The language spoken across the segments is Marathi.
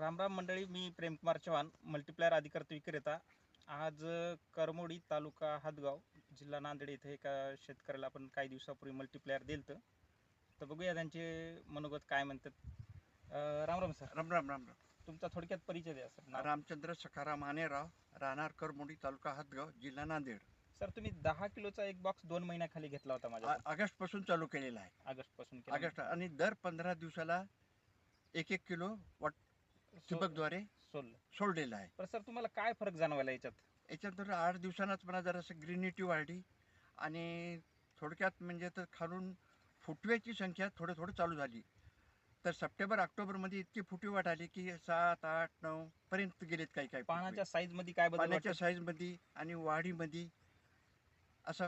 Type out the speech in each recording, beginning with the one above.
रामराम मंडळी मी प्रेमकुमार चव्हाण मल्टीप्लायर अधिकृत विक्रेता. आज करमोडी तालुका हातगाव जिल्हा नांदेड येथे एका शेतकऱ्याला आपण काही दिवसापूर्वी मल्टीप्लायर दिलं तर बघूया त्यांचे मनोगत काय म्हणतात. अ, राम राम सर. राम राम राम राम. तुमचा थोडक्यात परिचय द्या सर. रामचंद्र सखाराम आनेराव राहणार करमोडी तालुका हातगाव जिल्हा नांदेड. सर तुम्ही दहा किलोचा एक बॉक्स दोन महिन्याखाली घेतला होता माझ्या ऑगस्टपासून चालू केलेला आहे. ऑगस्टपासून. ऑगस्ट आणि दर पंधरा दिवसाला एक एक किलो वाट सो- ठिबकद्वारे सोडलं सोडलेला आहे. पण सर तुम्हाला काय फरक जाणवायला याच्यात? याच्यानंतर आठ दिवसांनाच मला जरासं ग्रीनिटी वाढली. आणि थोडक्यात म्हणजे तर खालून फुटव्याची संख्या थोडं थोडं चालू झाली. तर सप्टेंबर ऑक्टोबरमध्ये इतकी फुटवी वाट आली की सात आठ नऊ पर्यंत गेलेत काही काही. पानाच्या साईजमध्ये काय बदल पाण्याच्या? साईजमध्ये आणि वाढीमध्ये असा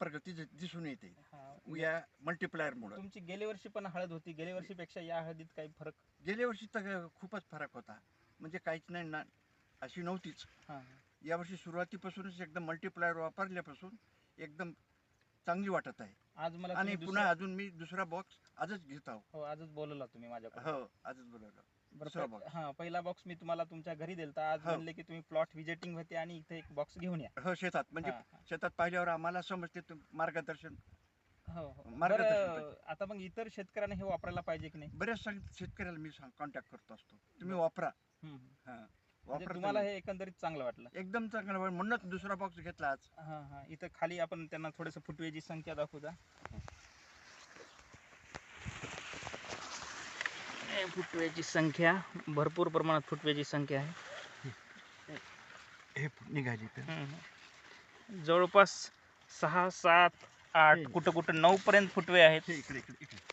प्रगती दि- दिसून येते. हा, या मल्टीप्लायरमुळं तुमची गेल्या वर्षी पण हळद होती. गेल्या वर्षीपेक्षा या हळदीत काही फरक? गेल्या वर्षी तर खूपच फरक होता. म्हणजे काहीच नाही ना अशी नव्हतीच. हा यावर्षी सुरुवातीपासूनच एकदम मल्टीप्लायर वापरल्यापासून एकदम चांगली वाटत आहे. आज मला आणि तुम्ही पुन्हा दुसरा- अजून मी दुसरा बॉक्स आजच घेत आहो. हो आजच बोलवला तुम्ही माझ्याकडे हो आजच बोलवलं. दुसरा box. हा पहिला बॉक्स मी तुम्हाला तुमच्या घरी दिलता. आज हो. म्हणले की तुम्ही प्लॉट व्हिजिटिंग होते आणि इथे एक बॉक्स घेऊन या. हो शेतात. म्हणजे हा, हा. शेतात पाहिल्यावर आम्हाला समजते तुम- मार्गदर्शन. हो हो. मार्गदर्शन बरं आता मग इतर शेतकऱ्यांना हे वापरायला पाहिजे की नाही? बऱ्याच सांग शेतकऱ्याला मी कॉन्टॅक्ट करतो असतो. तुम्ही वापरा. हम्म. हा. म्हणजे तुम्हाला तुम्ही. हे एकंदरीत चांगलं वाटलं. एकदम चांगलं वाटलं. म्हणूनच दुसरा बॉक्स घेतला आज. हा हा. इथं खाली आपण त्यांना थोडस फुटवेची संख्या दाखवू द्या हे फुटव्याची संख्या. भरपूर प्रमाणात फुटव्याची संख्या आहे. हे निघाली तर हम्म. जवळपास सहा सात आठ. कुठं कुठं नऊ पर्यंत फुटवे आहेत. इकडे इकडे इकडे.